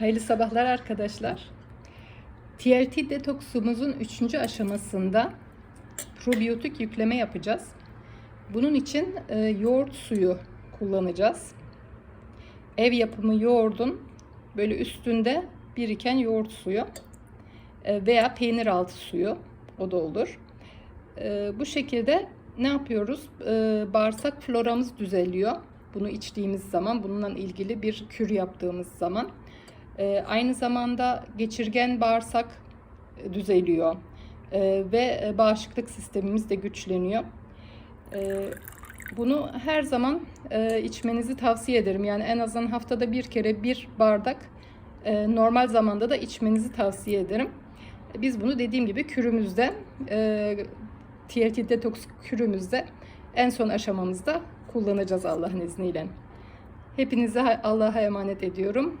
Hayırlı sabahlar arkadaşlar. TLT detoksumuzun 3. aşamasında probiyotik yükleme yapacağız. Bunun için e, yoğurt suyu kullanacağız. Ev yapımı yoğurdun böyle üstünde biriken yoğurt suyu e, veya peynir altı suyu o da olur. E, bu şekilde ne yapıyoruz? E, bağırsak floramız düzeliyor. Bunu içtiğimiz zaman, bununla ilgili bir kür yaptığımız zaman. E, aynı zamanda geçirgen bağırsak düzeliyor. E, ve bağışıklık sistemimiz de güçleniyor. E, bunu her zaman e, içmenizi tavsiye ederim. Yani en azından haftada bir kere bir bardak e, normal zamanda da içmenizi tavsiye ederim. Biz bunu dediğim gibi kürümüzde e, TLT detoks kürümüzde en son aşamamızda kullanacağız Allah'ın izniyle. Hepinize Allah'a emanet ediyorum.